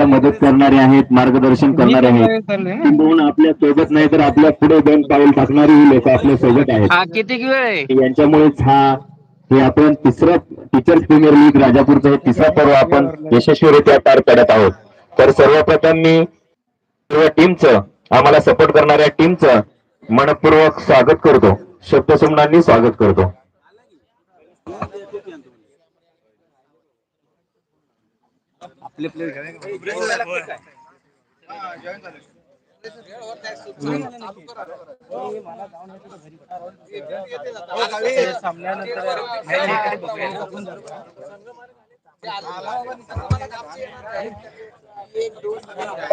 आपल्याला मदत करणारे आहेत मार्गदर्शन करणारे आहेत. किंबहुना आपल्यासोबत नाही तर आपल्या पुढे दोन पाऊल टाकणारी ही लोक आपल्यासोबत आहेत. हा किती वेळ आहे? यांच्यामुळेच हा हे आपण तिसरं टीचर्स प्रीमियर लीग राजापूरचं हे तिसरा पर्व आपण यशस्वीरित्या पार पाडत आहोत. तर सर्वप्रथम मी सर्व टीमचं आम्हाला सपोर्ट करणाऱ्या टीमचं मनपूर्वक स्वागत करतो. शब्दसुमनांनी स्वागत करतो.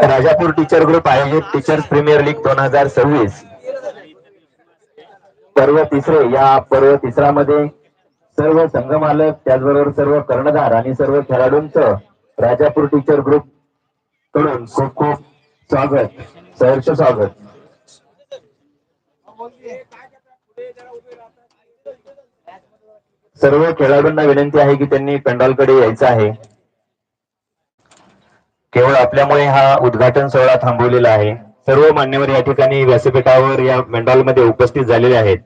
राजापूर टीचर ग्रुप आयोजित टीचर्स प्रीमियर लीग दोन हजार सव्वीस. पर्व तिसरे या पर्व तिसरा मध्ये सर्व संघमालक त्याचबरोबर सर्व कर्णधार आणि सर्व खेळाडूंचं राजापूर टीचर ग्रुपकडून खूप खूप स्वागत सहर्ष स्वागत. सर्व खेळाडूंना विनंती आहे की त्यांनी पेंडॉलकडे यायचं आहे. केवळ आपल्यामुळे हा उद्घाटन सोहळा थांबवलेला आहे. सर्व मान्यवर या ठिकाणी व्यासपीठावर या मध्ये उपस्थित झालेले आहेत.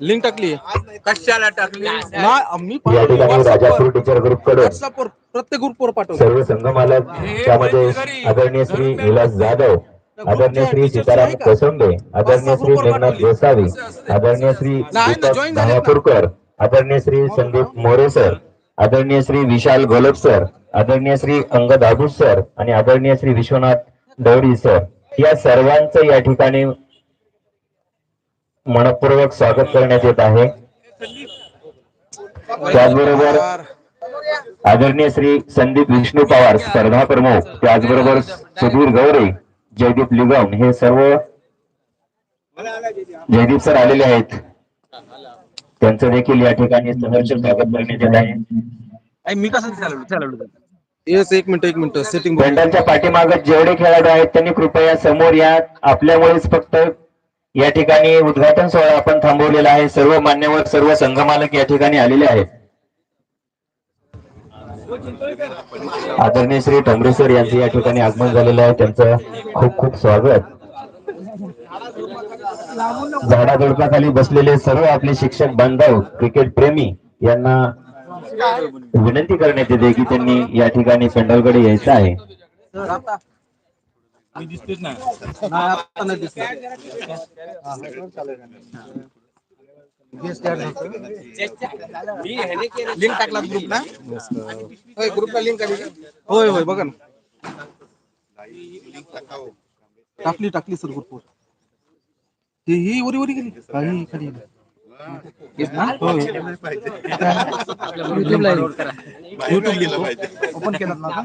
लिंक टाकली. कशाला टाकली? मी या ठिकाणी राजापूर टीचर ग्रुपकडून व्हॉट्सअपवर प्रत्येक ग्रुपवर पाठवतो. सर्व संघमालक त्यामध्ये आदरणीय श्री विलास जाधव आदरणीय श्री सीताराम कोसंबे आदरणीय श्री मेघनाथ गोसावी आदरणीय श्री दीपक धावापूरकर आदरणीय श्री संदीप मोरे सर आदरणीय श्री विशाल गोलप सर आदरणीय श्री अंगद आबूस सर आणि आदरणीय श्री विश्वनाथ दौडी सर या सर्वांचं या ठिकाणी मनपूर्वक स्वागत करण्यात येत आहे. त्याचबरोबर आदरणीय श्री संदीप विष्णू पवार स्पर्धा प्रमुख त्याचबरोबर सुधीर गौरे जयदीप लिगम हे सर्व जयदीप सर आलेले आहेत. त्यांचं देखील या ठिकाणी सहर्ष स्वागत करण्यात येत आहे. मी कसं येस एक मिनिट एक मिनिट. सेटिंग पेंडलच्या पाठीमागत जेवढे खेळाडू आहेत त्यांनी कृपया समोर या. आपल्यामुळेच फक्त या ठिकाणी उद्घाटन सोहळा आपण थांबवलेला आहे. सर्व मान्यवर सर्व संघमालक या ठिकाणी आलेले आहेत. आदरणीय श्री ठोंबरे सर या ठिकाणी आगमन झालेलं आहे. त्यांचं खूप खूप स्वागत. झाडाझुडपाखाली बसलेले सर्व आपले शिक्षक बांधव क्रिकेट प्रेमी यांना विनंती करण्यात येते की त्यांनी या ठिकाणी पेंडॉलकडे यायचं आहे. मी दिसतेच ना नाही आता नाही दिसत लिंक टाकला ग्रुप ना होय ग्रुपला लिंक होय होय बघा ना. टाकली टाकली सर ग्रुपवर ही ही वरी वरी गेली? हा, खाली ओपन केलं ना आता?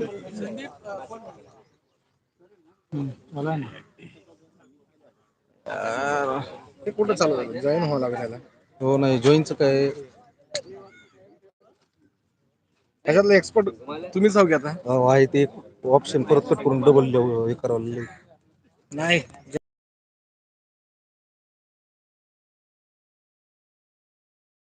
हम्म, मला ना. ते कुठं चालू झालं? जॉईन व्हावं लागेल त्याला हो नाही जॉईनचं काय? त्याच्यातलं एक्सपर्ट तुम्हीच हवं आता? हो, आहे ते ऑप्शन परत कट करून डबल हे करावं लागेल. नाही.